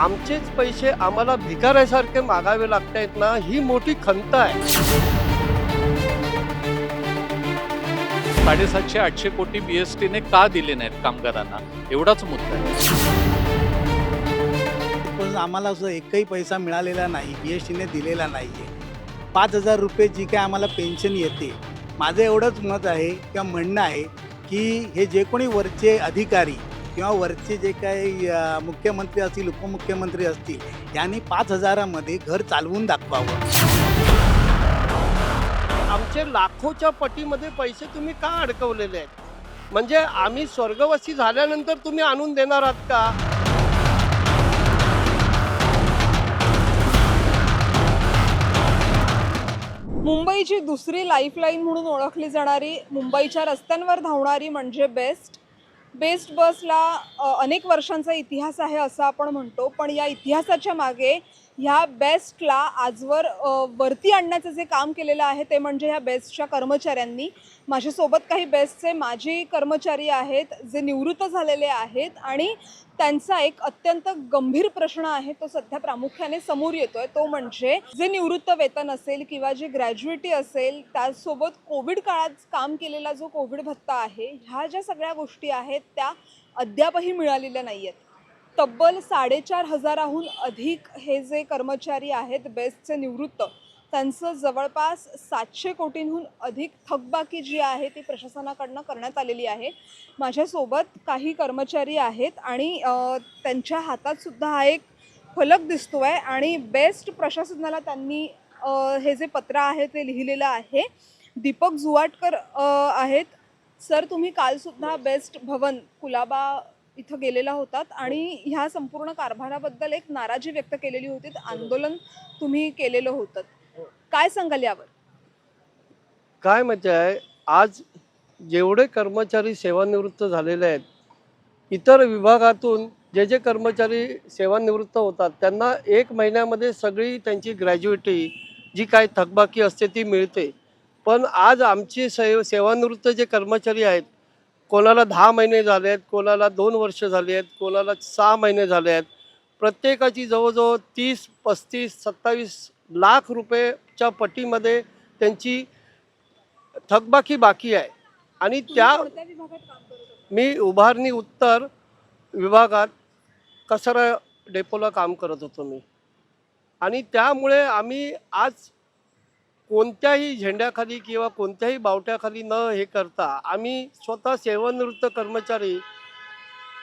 आमचेच पैसे आम्हाला भिकाऱ्यासारखे मागावे लागतायत ना ही मोठी खंत आहे. साडेसातशे आठशे कोटी बीएसटीने का दिले नाहीत कामगारांना? एवढाच मुद्दा आहे. पण आम्हाला असं एकही पैसा मिळालेला नाही बी एस टीने दिलेला नाही आहे पाच हजार रुपये जी काय आम्हाला पेन्शन येते माझं एवढंच मत आहे किंवा म्हणणं आहे की हे जे कोणी वरचे अधिकारी किंवा वरचे जे काही मुख्यमंत्री असतील उपमुख्यमंत्री असतील यांनी पाच हजारामध्ये घर चालवून दाखवावं. आमचे लाखोच्या पटीमध्ये पैसे तुम्ही का अडकवलेले आहेत? म्हणजे आम्ही स्वर्गवासी झाल्यानंतर तुम्ही आणून देणार आहात का? मुंबईची दुसरी लाईफलाईन म्हणून ओळखली जाणारी मुंबईच्या रस्त्यांवर धावणारी म्हणजे बेस्ट बेस्ट बसला अनेक वर्षांचा इतिहास आहे असं आपण म्हणतो पण या इतिहासाच्या मागे ह्या बेस्टला आजवर वरती आणण्याचं जे काम केलेलं आहे ते म्हणजे ह्या बेस्टच्या कर्मचाऱ्यांनी. माझ्यासोबत काही बेस्टचे माजी कर्मचारी आहेत जे निवृत्त झालेले आहेत आणि त्यांचा एक अत्यंत गंभीर प्रश्न आहे तो सध्या प्रामुख्याने समोर येतोय. तो म्हणजे जे निवृत्त वेतन असेल किंवा जी ग्रॅज्युएटी असेल त्यासोबत कोविड काळात काम केलेला जो कोविड भत्ता आहे ह्या ज्या सगळ्या गोष्टी आहेत त्या अद्यापही मिळालेल्या नाही आहेत तब्बल साडेचार हजाराहून अधिक हे जे कर्मचारी आहेत बेस्टचे निवृत्त त्यांचं जवळपास सातशे कोटींहून अधिक थकबाकी जी आहे ती प्रशासनाकडनं करण्यात आलेली आहे. माझ्यासोबत काही कर्मचारी आहेत आणि त्यांच्या हातात सुद्धा हा एक फलक दिसतो आहे आणि बेस्ट प्रशासनाला त्यांनी हे जे पत्र आहे ते लिहिलेलं आहे. दीपक जुवाटकर आहेत. सर तुम्ही कालसुद्धा बेस्ट भवन कुलाबा इथं गेलेला होतात. आणि ह्या संपूर्ण कारभाराबद्दल एक नाराजी व्यक्त केलेली होती. आंदोलन तुम्ही केलेलं होतं. काय सांगाल यावर? काय म्हणजे आहे? आज जेवढे कर्मचारी सेवानिवृत्त झालेले आहेत इतर विभागातून जे जे कर्मचारी सेवानिवृत्त होतात त्यांना एक महिन्यामध्ये सगळी त्यांची ग्रॅज्युएटी जी काय थकबाकी असते ती मिळते. पण आज आमची से सेवानिवृत्त जे कर्मचारी आहेत कोणाला दहा महिने झाले आहेत कोणाला दोन वर्ष झाली आहेत कोणाला सहा महिने झाले आहेत प्रत्येकाची जवळजवळ तीस पस्तीस सत्तावीस लाख रुपयेच्या पटीमध्ये त्यांची थकबाकी बाकी आहे. आणि त्या? मी उभारणी उत्तर विभागात कचरा डेपोला काम करत होतो मी. आणि त्यामुळे आम्ही आज कोणत्याही झेंड्याखाली किंवा कोणत्याही बावट्याखाली न हे करता आम्ही स्वतः सेवानिवृत्त कर्मचारी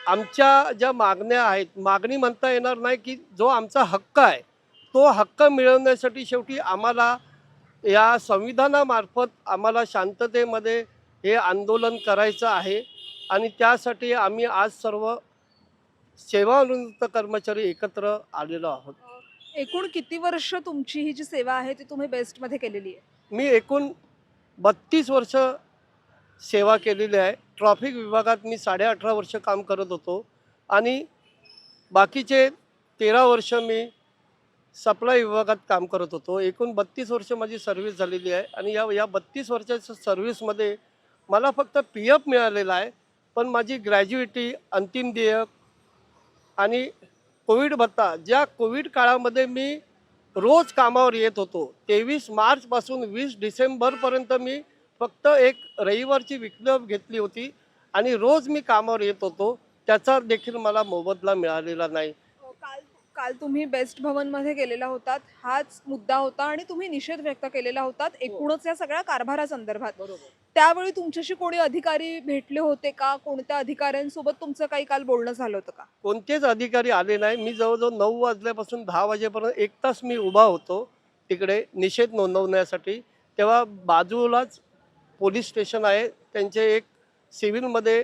आमच्या ज्या मागण्या आहेत मागणी म्हणता येणार नाही की जो आमचा हक्क आहे तो हक्क मिळवण्यासाठी शेवटी आम्हाला या संविधानामार्फत आम्हाला शांततेमध्ये हे आंदोलन करायचं आहे आणि त्यासाठी आम्ही आज सर्व सेवानिवृत्त कर्मचारी एकत्र आलेलो आहोत. एकूण किती वर्ष तुमची ही जी सेवा आहे ती तुम्ही बेस्टमध्ये केलेली आहे? मी एकूण बत्तीस वर्ष सेवा केलेली आहे. ट्रॉफिक विभागात मी साडे अठरा वर्ष काम करत होतो आणि बाकीचे तेरा वर्ष मी सप्लाय विभागात काम करत होतो. एकूण बत्तीस वर्ष माझी सर्व्हिस झालेली आहे आणि या या बत्तीस वर्षाच्या सर्व्हिसमध्ये मला फक्त पी एफ मिळालेला आहे. पण माझी ग्रॅज्युएटी अंतिम देयक आणि कोविड भत्ता. ज्या कोविड काळामध्ये मी रोज कामावर येत होतो तेवीस मार्चपासून वीस डिसेंबरपर्यंत मी फक्त एक रविवारची विकलप घेतली होती आणि रोज मी कामावर येत होतो. त्याचा देखील मला मोबदला मिळालेला नाही. काल तुम्ही बेस्ट भवनमध्ये गेलेला होतात हाच मुद्दा होता आणि तुम्ही निषेध व्यक्त केलेला होतात एकूणच या सगळ्या कारभारासंदर्भात त्यावेळी तुमच्याशी कोणी अधिकारी भेटले होते का? कोणत्या अधिकाऱ्यांसोबत तुमचं काही काल बोलणं झालं होतं का? कोणतेच अधिकारी आले नाही. मी जवळजवळ नऊ वाजल्यापासून दहा वाजेपर्यंत एक तास मी उभा होतो तिकडे निषेध नोंदवण्यासाठी. तेव्हा बाजूलाच पोलीस स्टेशन आहे. त्यांचे एक सिव्हिलमध्ये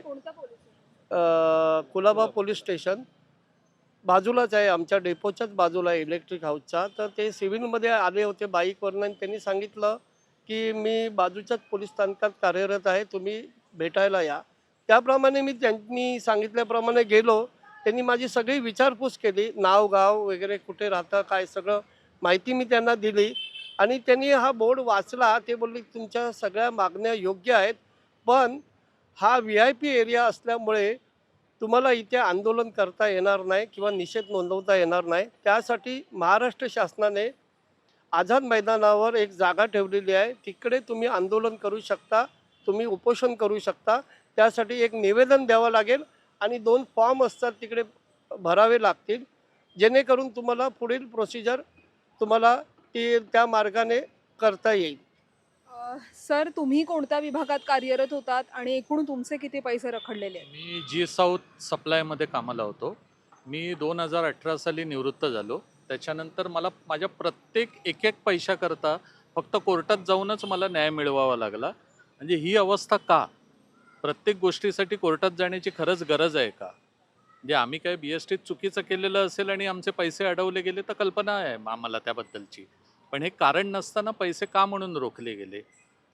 कुलाबा पोलीस स्टेशन. बाजूलाच आहे आमच्या डेपोच्याच बाजूला आहे इलेक्ट्रिक हाऊसचा तर ते सिव्हिलमध्ये आले होते बाईकवरनं आणि त्यांनी सांगितलं की मी बाजूच्याच पोलीस स्थानकात कार्यरत आहे तुम्ही भेटायला या. त्याप्रमाणे मी त्यांनी सांगितल्याप्रमाणे गेलो. त्यांनी माझी सगळी विचारपूस केली नाव गाव वगैरे कुठे राहतं काय सगळं माहिती मी त्यांना दिली. आणि त्यांनी हा बोर्ड वाचला ते बोलले तुमच्या सगळ्या मागण्या योग्य आहेत पण हा व्ही आय पी एरिया असल्यामुळे तुम्हाला इथे आंदोलन करता येणार नाही किंवा निषेध नोंदवता येणार नाही. त्यासाठी महाराष्ट्र शासनाने आझाद मैदानावर एक जागा ठेवलेली आहे. तिकडे तुम्ही आंदोलन करू शकता तुम्ही उपोषण करू शकता. त्यासाठी एक निवेदन द्यावं लागेल आणि दोन फॉर्म असतात तिकडे भरावे लागतील. जेणेकरून तुम्हाला पुढील प्रोसिजर तुम्हाला ती त्या मार्गाने करता येईल. सर तुम्ही कोणत्या विभागात कार्यरत होतात आणि एकूण तुमचे किती पैसे रखडलेले आहेत? मी जी साऊथ सप्लायमध्ये कामाला होतो. मी दोन हजार अठरा साली निवृत्त झालो. त्याच्यानंतर मला माझ्या प्रत्येक एक एक पैशाकरता फक्त कोर्टात जाऊनच मला न्याय मिळवावा लागला. म्हणजे ही अवस्था का? प्रत्येक गोष्टीसाठी कोर्टात जाण्याची खरंच गरज आहे का? म्हणजे आम्ही काय बी एस टीत चुकीचं केलेलं असेल आणि आमचे पैसे अडवले गेले तर कल्पना आहे आम्हाला त्याबद्दलची. पण हे कारण नसताना पैसे का म्हणून रोखले गेले?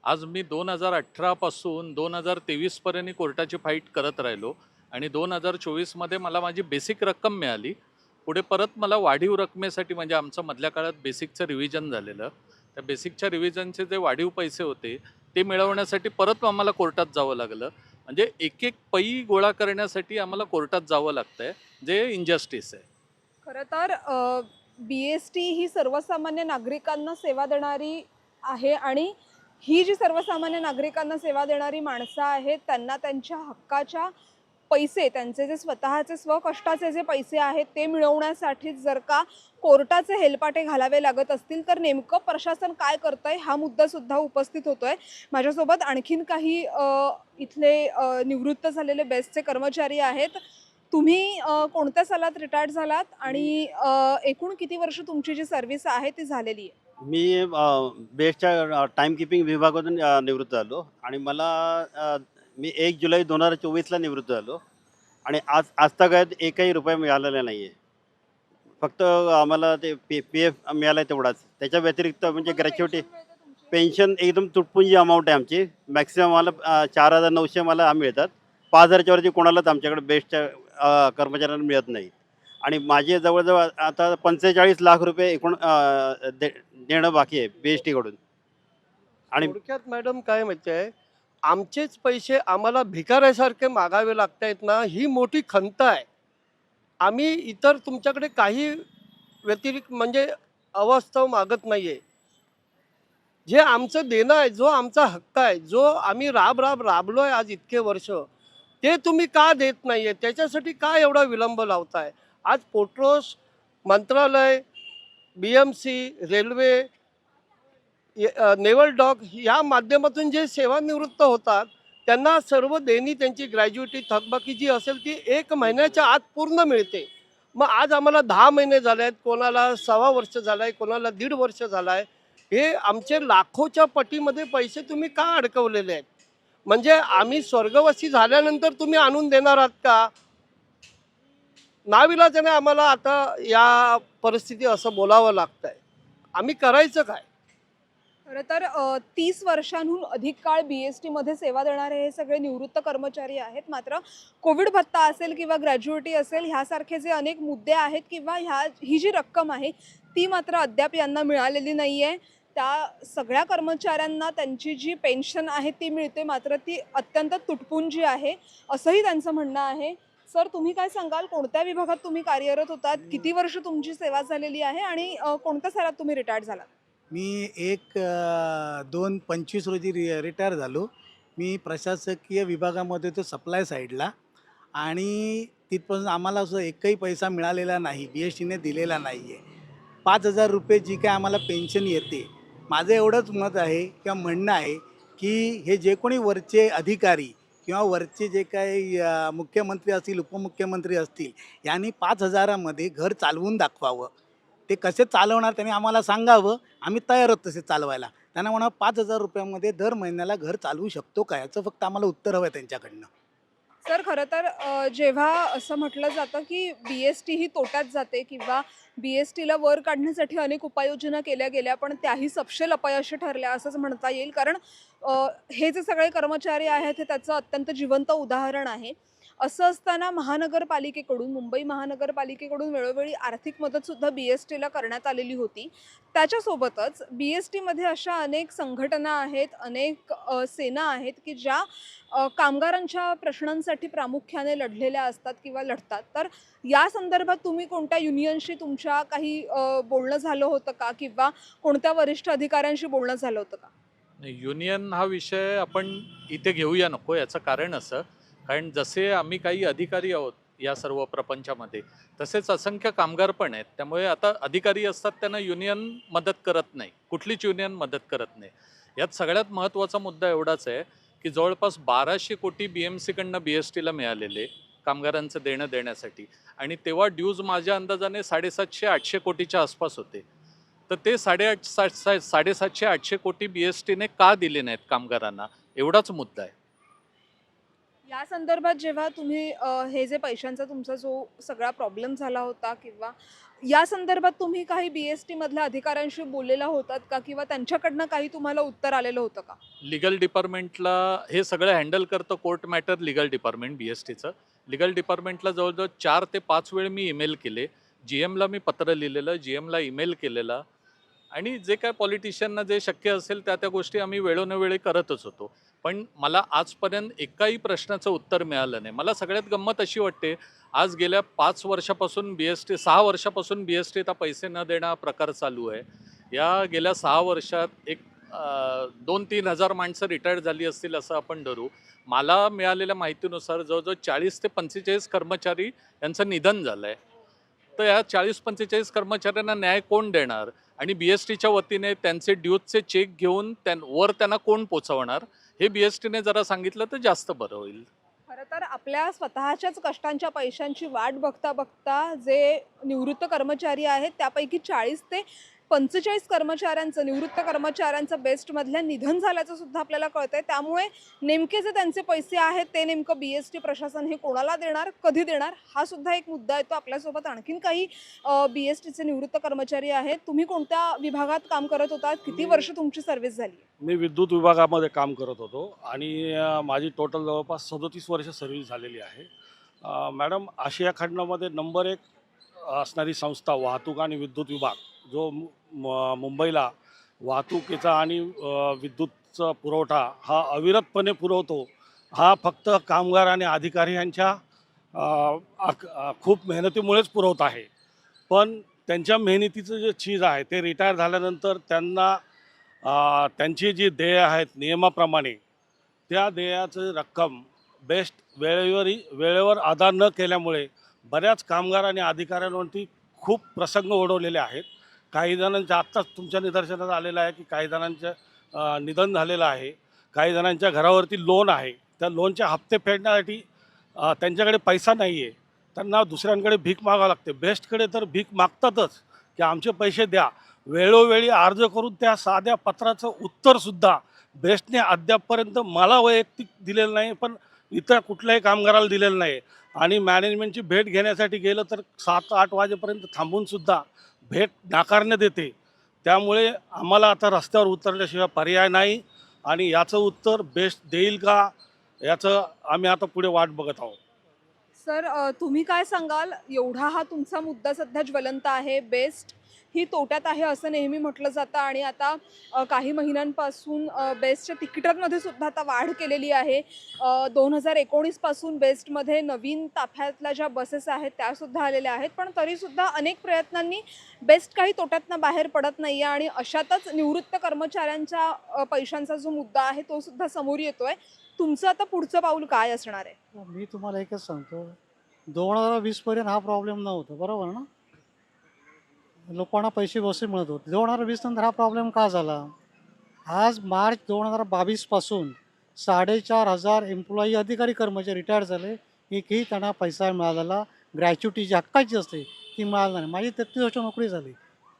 आज मी दोन हजार अठरापासून दोन हजार तेवीसपर्यंत कोर्टाची फाईट करत राहिलो आणि दोन हजार चोवीसमध्ये मला माझी बेसिक रक्कम मिळाली. पुढे परत मला वाढीव रकमेसाठी म्हणजे आमचं मधल्या काळात बेसिकचं रिव्हिजन झालेलं. त्या बेसिकच्या रिव्हिजनचे जे वाढीव पैसे होते ते मिळवण्यासाठी परत आम्हाला कोर्टात जावं लागलं. म्हणजे एक एक पै गोळा करण्यासाठी आम्हाला कोर्टात जावं लागतंय जे इनजस्टिस आहे. खरं तर बी एस टी ही सर्वसामान्य नागरिकांना सेवा देणारी आहे आणि ही जी सर्वसामान्य नागरिकांना सेवा देणारी माणसं आहेत त्यांना त्यांच्या हक्काच्या पैसे त्यांचे जे स्वतःचे स्वकष्टाचे जे पैसे आहेत ते मिळवण्यासाठीच जर का कोर्टाचे हेलपाटे घालावे लागत असतील तर नेमकं प्रशासन काय करतंय हा मुद्दा सुद्धा उपस्थित होतोय. माझ्यासोबत आणखीन काही इथले निवृत्त झालेले बेस्टचे कर्मचारी आहेत. तुम्ही कोणत्या सालात रिटायर्ड झालात आणि एकूण किती वर्ष तुमची जी सर्व्हिस आहे ती झालेली आहे? मी बेस्टच्या टाईम किपिंग विभागातून निवृत्त झालो आणि मला अ, मी एक जुलै दोन हजार चोवीसला निवृत्त झालो आणि आज आजतागत एकही रुपये मिळालेला नाही आहे फक्त आम्हाला ते पी पी एफ मिळाला आहे तेवढाच. त्याच्या व्यतिरिक्त म्हणजे ग्रॅच्युटी पेन्शन एकदम तुटपुंजी अमाऊंट आहे आमची. मॅक्सिमम अ, चार हजार नऊशे मला मिळतात. पाच हजारच्या वरती कोणालाच आमच्याकडे बेस्टच्या कर्मचाऱ्यांना मिळत नाही. आणि माझे जवळजवळ आता पंचेचाळीस लाख रुपये एकूण दे देणं बाकी आहे बी एस टीकडून आणि थोडक्यात मॅडम काय माहिती आहे आमचेच पैसे आम्हाला भिकाऱ्यासारखे मागावे लागतायत आहेत ना ही मोठी खंत आहे. आम्ही इतर तुमच्याकडे काही व्यतिरिक्त म्हणजे अवास्तव मागत नाही आहे जे आमचं देणं आहे जो आमचा हक्क आहे जो आम्ही राब राब राबलो आहे आज इतके वर्ष ते तुम्ही का देत नाही आहे त्याच्यासाठी का एवढा विलंब लावताय? आज पोट्रोस मंत्रालय बी एम सी रेल्वे ये- नेवल डॉग या माध्यमातून जे सेवानिवृत्त होतात त्यांना सर्व देणी त्यांची ग्रॅज्युएटी थकबाकी जी असेल ती एक महिन्याच्या आत पूर्ण मिळते. मग आज आम्हाला दहा महिने झाले आहेत कोणाला सव्वा वर्ष झालं आहे कोणाला दीड वर्ष झालं आहे हे आमचे लाखोच्या पटीमध्ये पैसे तुम्ही का अडकवलेले आहेत? म्हणजे आम्ही स्वर्गवासी झाल्यानंतर तुम्ही आणून देणार आहात का? नाविलाजाने आम्हाला आता या परिस्थिती असं बोलावं लागतं आहे आम्ही करायचं काय? खरं तर तीस वर्षांहून अधिक काळ बी एस टीमध्ये सेवा देणारे हे सगळे निवृत्त कर्मचारी आहेत. मात्र कोविड भत्ता असेल किंवा ग्रॅज्युएटी असेल ह्यासारखे जे अनेक मुद्दे आहेत किंवा ह्या ही जी रक्कम आहे ती मात्र अद्याप यांना मिळालेली नाही आहे त्या सगळ्या कर्मचाऱ्यांना त्यांची जी पेन्शन आहे ती मिळते मात्र ती अत्यंत तुटपुंजी आहे असंही त्यांचं म्हणणं आहे. सर तुम्ही काय सांगाल? कोणत्या विभागात तुम्ही कार्यरत होतात? किती वर्ष तुमची सेवा झालेली आहे? आणि अ, कोणत्या सालात तुम्ही रिटायर्ड झालात? मी एक अ, दोन पंचवीस रोजी रि रिटायर झालो. मी प्रशासकीय विभागामध्ये होतो सप्लाय साईडला आणि तिथपासून आम्हाला असं एकही पैसा मिळालेला नाही बी एस टीने दिलेला नाही आहे पाच हजार रुपये जी काय आम्हाला पेन्शन येते माझं एवढंच मत आहे किंवा म्हणणं आहे की हे जे कोणी वरचे अधिकारी किंवा वरचे जे काही मुख्यमंत्री असतील उपमुख्यमंत्री असतील यांनी पाच हजारामध्ये घर चालवून दाखवावं. ते कसे चालवणार त्यांनी आम्हाला सांगावं. आम्ही तयार आहोत तसे चालवायला. त्यांना म्हणा पाच हजार रुपयामध्ये दर महिन्याला घर चालवू शकतो का? याचं फक्त आम्हाला उत्तर हवं आहे त्यांच्याकडनं. सर खरं तर जेव्हा असं म्हटलं जातं की बी एस टी ही तोट्यात जाते किंवा बी एस टीला वर काढण्यासाठी अनेक उपाययोजना केल्या गेल्या पण त्याही सपशेल अपयशी ठरल्या असंच म्हणता येईल. कारण हे जे सगळे कर्मचारी आहेत हे त्याचं अत्यंत जिवंत उदाहरण आहे. असं असताना महानगरपालिकेकडून मुंबई महानगरपालिकेकडून वेळोवेळी आर्थिक मदतसुद्धा बी एस टीला करण्यात आलेली होती. त्याच्यासोबतच बी एस टीमध्ये अशा अनेक संघटना आहेत अनेक सेना आहेत की ज्या कामगारांच्या प्रश्नांसाठी प्रामुख्याने लढलेल्या असतात किंवा लढतात. तर या संदर्भात तुम्ही कोणत्या युनियनशी तुमच्या काही बोलणं झालं होतं का? किंवा कोणत्या वरिष्ठ अधिकाऱ्यांशी बोलणं झालं होतं का? नाही, युनियन हा विषय आपण इथे घेऊया नको याचं कारण असं कारण जसे आम्ही काही अधिकारी आहोत या सर्व प्रपंचामध्ये तसेच असंख्य कामगार पण आहेत. त्यामुळे आता अधिकारी असतात त्यांना युनियन मदत करत नाही. कुठलीच युनियन मदत करत नाही. यात सगळ्यात महत्त्वाचा मुद्दा एवढाच आहे की जवळपास बाराशे कोटी बी एम सीकडनं बी एस टीला मिळालेले कामगारांचं देणं देण्यासाठी. आणि तेव्हा ड्यूज माझ्या अंदाजाने साडेसातशे आठशे कोटीच्या आसपास होते. तर ते साडेआठ सा सा साडेसातशे आठशे कोटी बी एस टीने का दिले नाहीत कामगारांना? एवढाच मुद्दा आहे. या संदर्भात जेव्हा तुम्ही अ, हे जे पैशांचा तुमचा जो सगळा प्रॉब्लेम झाला होता किंवा या संदर्भात तुम्ही काही बी एस टीमधल्या अधिकाऱ्यांशी बोललेला होतात का? किंवा त्यांच्याकडनं काही तुम्हाला उत्तर आलेलं होतं का? लिगल डिपार्टमेंटला हे सगळं हँडल करतं court matter legal department B S टीचं लिगल डिपार्टमेंटला जवळजवळ चार ते पाच वेळ मी ईमेल केले. जी एमला मी पत्र लिहिलेलं जी एमला ईमेल केलेला. आणि जे काय पॉलिटिशियनना जे शक्य असेल त्या त्या गोष्टी आम्ही वेळोनवेळी करतच होतो. पण मला आजपर्यंत एकाही प्रश्नाचं उत्तर मिळालं नाही. मला सगळ्यात गंमत अशी वाटते आज गेल्या पाच वर्षापासून बी एस टी सहा वर्षापासून बी एस टीचा पैसे न देणं प्रकार चालू आहे. या गेल्या सहा वर्षात एक दोन तीन हजार माणसं रिटायर्ड झाली असतील असं आपण धरू. मला मिळालेल्या माहितीनुसार जवळजवळ चाळीस ते पंचेचाळीस कर्मचारी यांचं निधन झालं आहे तर या चाळीस पंचेचाळीस कर्मचाऱ्यांना न्याय कोण देणार? आणि बी एस टीच्या वतीने त्यांचे ड्यूजचे चेक घेऊन त्यां वर त्यांना कोण पोचवणार हे बी एस टीने जरा सांगितलं तर जास्त बरं होईल. खरं तर आपल्या स्वतःच्याच कष्टांच्या पैशांची वाट बघता बघता जे निवृत्त कर्मचारी आहेत त्यापैकी चाळीस ते पंचेचाळीस कर्मचाऱ्यांचं निवृत्त कर्मचाऱ्यांचं बेस्टमधल्या निधन झाल्याचं सुद्धा आपल्याला कळतंय. आहे त्यामुळे नेमके जे त्यांचे पैसे आहेत ते नेमकं बी एस टी प्रशासन हे कोणाला देणार कधी देणार हा सुद्धा एक मुद्दा आहे तो आपल्यासोबत आणखीन काही बी एस टीचे निवृत्त कर्मचारी आहेत. तुम्ही कोणत्या विभागात काम करत होता किती वर्ष तुमची सर्व्हिस झाली मी विद्युत विभागामध्ये काम करत होतो आणि माझी टोटल जवळपास सदोतीस वर्ष सर्व्हिस झालेली आहे. मॅडम आशिया खंडामध्ये नंबर एक असणारी संस्था वाहतूक आणि विद्युत विभाग जो म- मुंबईला वाहतुकीचा आणि विद्युतचा पुरवठा हा अविरतपणे पुरवतो हा फक्त कामगार आणि अधिकारी यांच्या खूप मेहनतीमुळेच पुरवत आहे. पण त्यांच्या मेहनतीचं जे चीज आहे ते रिटायर झाल्यानंतर त्यांना त्यांची जी देय आहेत नियमाप्रमाणे त्या देयाचं रक्कम बेस्ट वेळेवरही वेळेवर अदा न केल्यामुळे बऱ्याच कामगार आणि अधिकाऱ्यांवरती खूप प्रसंग ओढवलेले आहेत. काही जणांच्या आत्ताच तुमच्या निदर्शनात आलेलं आहे की काही जणांचं निधन झालेलं आहे. काही जणांच्या घरावरती लोन आहे. त्या लोनचे हप्ते फेडण्यासाठी त्यांच्याकडे पैसा नाही आहे त्यांना दुसऱ्यांकडे भीक मागावं लागते. बेस्टकडे तर भीक मागतातच की आमचे पैसे द्या. वेळोवेळी अर्ज करून त्या साध्या पत्राचं उत्तरसुद्धा बेस्टने अद्यापपर्यंत मला वैयक्तिक दिलेलं नाही पण इतर कुठल्याही कामगाराला दिलेलं नाही. आणि मॅनेजमेंटची भेट घेण्यासाठी गेलं तर सात आठ वाजेपर्यंत थांबूनसुद्धा भेट नाकारण्यात येते. त्यामुळे आम्हाला आता रस्त्यावर उतरल्याशिवाय पर्याय नाही आणि याचं उत्तर बेस्ट देईल का याचं आम्ही आता पुढे वाट बघत आहोत. सर तुम्ही काय सांगाल? एवढा हा तुमचा मुद्दा सध्या ज्वलंत आहे बेस्ट ही तोट्यात आहे असं नेहमी म्हटलं जातं आणि आता काही महिन्यांपासून बेस्टच्या तिकिटांमध्ये सुद्धा आता वाढ केलेली आहे. दोन हजार एकोणीसपासून बेस्टमध्ये नवीन ताफ्यातल्या ज्या बसेस आहेत त्यासुद्धा आलेल्या आहेत. पण तरीसुद्धा अनेक प्रयत्नांनी बेस्ट काही तोट्यातनं बाहेर पडत नाही आहे आणि अशातच निवृत्त कर्मचाऱ्यांच्या पैशांचा जो मुद्दा आहे तो सुद्धा समोर आहे तुमचं आता पुढचं पाऊल काय असणार आहे? हो, मी तुम्हाला एकच सांगतो. दोन हजार वीसपर्यंत हा प्रॉब्लेम नव्हता. बरोबर ना? लोकांना पैसे बसे मिळत होते. दोन हजार वीस नंतर हा प्रॉब्लेम का झाला? आज मार्च दोन हजार बावीसपासून साडेचार हजार एम्प्लॉई अधिकारी कर्मचारी रिटायर झाले. एकही त्यांना पैसा मिळालेला ग्रॅच्युटी जी हक्काची असते ती मिळाली नाही. माझी तेहतीस वर्ष नोकरी झाली.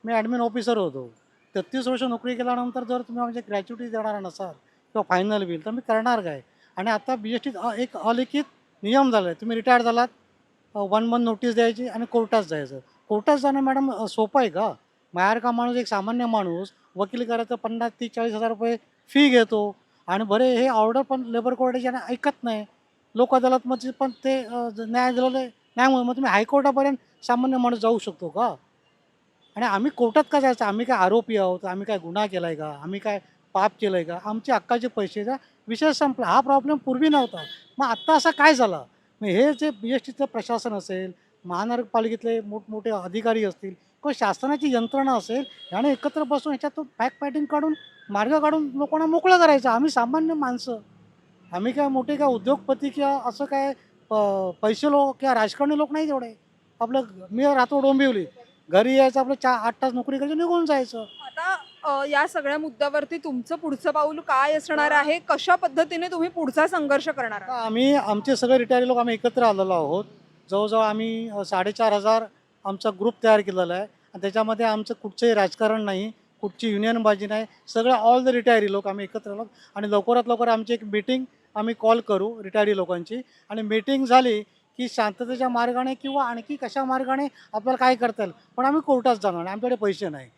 मी ॲडमिन ऑफिसर होतो. तेहतीस वर्ष नोकरी केल्यानंतर जर तुम्ही म्हणजे ग्रॅच्युटी देणार नसाल किंवा फायनल बिल तर मी करणार काय? आणि आता बी एस टीत एक अलिखित नियम झाला आहे तुम्ही रिटायर झालात वन मंथ नोटीस द्यायची आणि कोर्टात जायचं. कोर्टात जाणं मॅडम सोपं आहे का? बाहेर का माणूस एक सामान्य माणूस वकील करायचं पन्नास तीस चाळीस हजार रुपये फी घेतो आणि बरे हे ऑर्डर पण लेबर कोर्टाच्या आणि ऐकत नाही लोक अदालतमध्ये पण ते न्याय दिलेलं नाही मग तुम्ही हायकोर्टापर्यंत सामान्य माणूस जाऊ शकतो का? आणि आम्ही कोर्टात का जायचं? आम्ही काय आरोपी आहोत? आम्ही काय गुन्हा केला आहे का? आम्ही काय पाप केलं आहे का? आमचे हक्काचे पैसेचा विषय संपला. हा प्रॉब्लेम पूर्वी नव्हता. मग आत्ता असं काय झालं? मग हे जे बी एस टीचं प्रशासन असेल महानगरपालिकेतले मोठमोठे अधिकारी असतील किंवा शासनाची यंत्रणा असेल याने एकत्र बसून ह्याच्यातून फॅक्ट फायटिंग काढून मार्ग काढून लोकांना मोकळं करायचं. आम्ही सामान्य माणसं. आम्ही काय मोठे काय उद्योगपती किंवा असं काय प- पैसे लोक किंवा राजकारणी लोक नाही तेवढे आपलं मी राहतो डोंबिवली. घरी यायचं आपलं चार आठ तास नोकरी करायची निघून जायचं. आता या सगळ्या मुद्द्यावरती तुमचं पुढचं पाऊल काय असणार आहे? कशा पद्धतीने तुम्ही पुढचा संघर्ष करणार आम्ही आमचे सगळे रिटायरी लोक आम्ही एकत्र आलेलो आहोत. जवळजवळ आम्ही साडेचार हजार आमचा ग्रुप तयार केलेला आहे. आणि त्याच्यामध्ये आमचं कुठचंही राजकारण नाही कुठची युनियनबाजी नाही सगळं ऑल द रिटायरी लोक आम्ही एकत्र आलो. आणि लवकरात लवकर आमची एक मीटिंग आम्ही कॉल करू रिटायरी लोकांची. आणि मीटिंग झाली की शांततेच्या मार्गाने किंवा आणखी कशा मार्गाने आपल्याला काय करता येईल? पण आम्ही कोर्टात जाणार नाही आमच्याकडे पैसे नाही.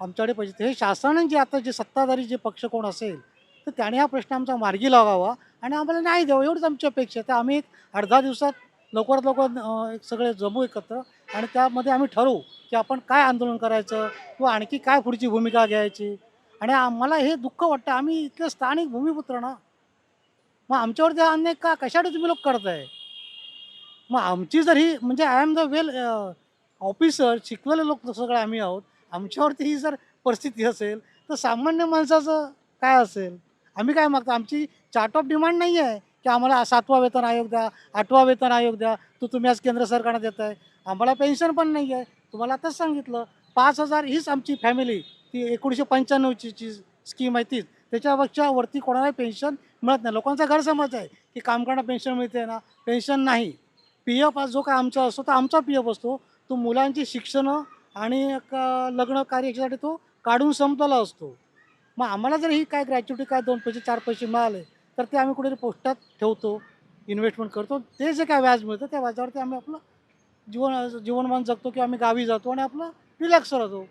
आमच्याकडे पैसे हे शासनाने जे आता जे सत्ताधारी जे पक्ष कोण असेल तर त्याने हा प्रश्न आमचा मार्गी लावावा आणि आम्हाला न्याय द्यावा एवढीच आमची अपेक्षा आहे. तर आम्ही एक अर्धा दिवसात लवकरात लवकर एक सगळे जमू एकत्र आणि त्यामध्ये आम्ही ठरवू की आपण काय आंदोलन करायचं किंवा आणखी काय पुढची भूमिका घ्यायची. आणि आम्हाला हे दुःख वाटतं. आम्ही इतके स्थानिक भूमिपुत्र ना. मग आमच्यावरती हा अन्याय का कशासाठी तुम्ही लोक करताय? मग आमची जर ही म्हणजे I am the well officer शिकलेले लोक सगळे आम्ही आहोत. आमच्यावरती ही जर परिस्थिती असेल तर सामान्य माणसाचं काय असेल? आम्ही काय मागतो? आमची चार्ट ऑफ डिमांड नाही आहे की आम्हाला सातवा वेतन आयोग द्या आठवा वेतन आयोग द्या तो तुम्ही आज केंद्र सरकारनं देत आहे आम्हाला पेन्शन पण नाही आहे तुम्हाला आताच सांगितलं पाच हजार हीच आमची फॅमिली ती एकोणीसशे पंच्याण्णवची जी स्कीम आहे तीच. त्याच्यापेक्षा वरती कोणालाही पेन्शन मिळत नाही. लोकांचा गैरसमज आहे की काम करणं पेन्शन मिळते ना? पेन्शन नाही. पी एफ जो काय आमचा असतो तो आमचा पी एफ असतो. तो मुलांची शिक्षणं आणि लग्न कार्य याच्यासाठी तो काढून संपलेला असतो. मग आम्हाला जर ही काय ग्रॅच्युटी काय दोन पैसे चार पैसे मिळाले तर ते आम्ही कुठेतरी पोस्टात ठेवतो इन्व्हेस्टमेंट करतो. ते जे काय व्याज मिळतं त्या व्याजावरती आम्ही आपलं जीवन जीवनमान जगतो किंवा आम्ही गावी जातो आणि आपलं रिलॅक्स राहतो.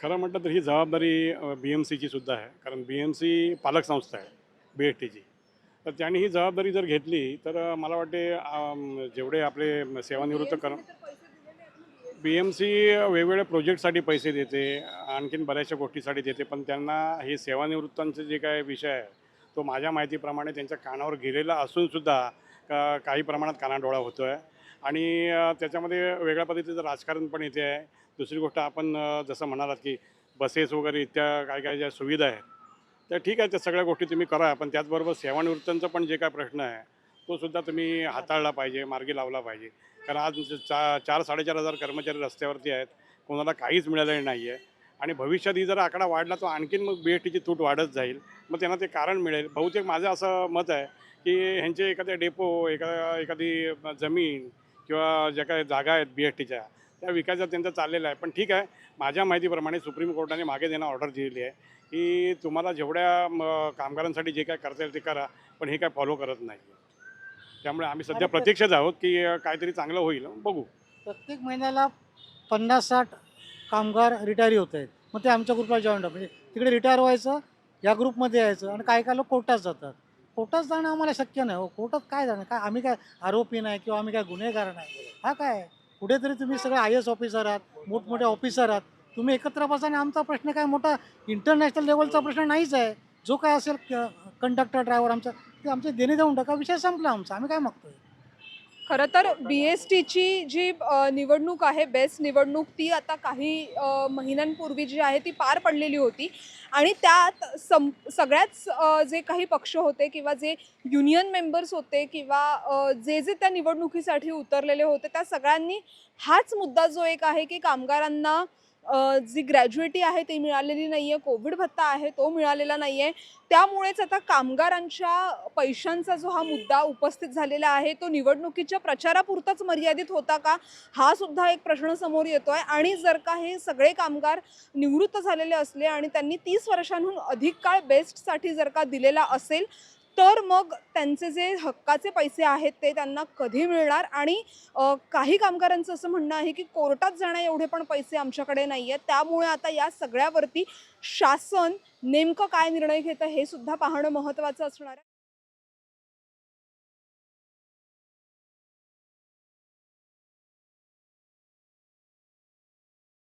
खरं म्हटलं तर ही जबाबदारी बी एम सीची सुद्धा आहे. कारण बी एम सी पालक संस्था आहे बी एस टीची तर त्यांनी ही जबाबदारी जर घेतली तर मला वाटते जेवढे आपले सेवानिवृत्त कर बी एम सी वेगवेगळ्या प्रोजेक्टसाठी पैसे देते आणखीन बऱ्याचशा गोष्टीसाठी देते पण त्यांना हे सेवानिवृत्तांचे जे काय विषय आहे तो माझ्या माहितीप्रमाणे त्यांच्या कानावर गेलेला असूनसुद्धा का काही प्रमाणात कानाडोळा होतो आहे आणि त्याच्यामध्ये वेगळ्या पद्धतीचं राजकारण पण इथे आहे. दुसरी गोष्ट आपण जसं म्हणालात की बसेस वगैरे इत्या काय काय ज्या सुविधा आहेत तर ठीक आहे त्या सगळ्या गोष्टी तुम्ही करा पण त्याचबरोबर सेवानिवृत्तांचा पण जे काय प्रश्न आहे तो सुद्धा तुम्ही हाताळला पाहिजे मार्गी लावला पाहिजे. कारण आज चा चार साडेचार हजार कर्मचारी रस्त्यावरती आहेत. कोणाला काहीच मिळालेलं नाही आहे आणि भविष्यात ही जर आकडा वाढला तर आणखीन मग बी एस टीची तूट वाढत जाईल. मग त्यांना ते कारण मिळेल. बहुतेक माझं असं मत आहे की ह्यांचे एखाद्या डेपो एका एखादी जमीन किंवा ज्या काही जागा आहेत बी एस टीच्या त्या विकायचा त्यांचा चाललेला आहे. पण ठीक आहे माझ्या माहितीप्रमाणे सुप्रीम कोर्टाने मागे देणं ऑर्डर दिलेली आहे की तुम्हाला जेवढ्या कामगारांसाठी जे काय करता येईल ते करा पण हे काय फॉलो करत नाही त्यामुळे आम्ही सध्या आणि ते- प्रतीक्षेत आहोत की काहीतरी चांगलं होईल. बघू. प्रत्येक महिन्याला पन्नास साठ कामगार रिटायरी होत आहेत. मग ते आमच्या ग्रुपला जॉईन म्हणजे तिकडे रिटायर व्हायचं या ग्रुपमध्ये यायचं आणि काही काही लोक कोर्टात जातात. कोर्टात जाणं आम्हाला शक्य नाही. हो कोर्टात काय जाणं? काय आम्ही काय आरोपी नाही किंवा आम्ही काय गुन्हेगार नाही? हा काय? कुठेतरी तुम्ही सगळे आय एस ऑफिसर आहात मोठमोठे ऑफिसर आहात. तुम्ही एकत्र बसा आणि आमचा प्रश्न काय? मोठा इंटरनॅशनल लेवलचा प्रश्न नाहीच आहे. जो काय असेल कंडक्टर ड्रायव्हर आमचा ते आमचे देणे जाऊन टाका विषय संपला आमचा. आम्ही काय मागतोय? खरं तर बी एस टीची जी अ, निवडणूक आहे बेस्ट निवडणूक ती आता काही अ, महिन्यांपूर्वी जी आहे ती पार पडलेली होती. आणि त्यात सं सगळ्याच अ, जे काही पक्ष होते किंवा जे युनियन मेंबर्स होते किंवा अ, जे जे त्या निवडणुकीसाठी उतरलेले होते त्या सगळ्यांनी हाच मुद्दा जो एक आहे की कामगारांना जी ग्रॅज्युएटी आहे ती मिळालेली नाही आहे कोविड भत्ता आहे तो मिळालेला नाही आहे त्यामुळेच आता कामगारांच्या पैशांचा जो हा मुद्दा उपस्थित झालेला आहे तो निवडणुकीच्या प्रचारापुरताच मर्यादित होता का? हा सुद्धा एक प्रश्न समोर येतो आहे आणि जर का हे सगळे कामगार निवृत्त झालेले असले आणि त्यांनी तीस वर्षांहून अधिक काळ बेस्टसाठी जर का दिलेला असेल तर मग त्यांचे जे हक्काचे पैसे आहेत ते त्यांना कधी मिळणार? आणि काही कामगारांचं असं म्हणणं आहे की कोर्टात जाण्या एवढे पण पैसे आमच्याकडे नाही आहेत त्यामुळे आता या सगळ्यावरती शासन नेमकं काय निर्णय घेतं हे सुद्धा पाहणं महत्त्वाचं असणार आहे.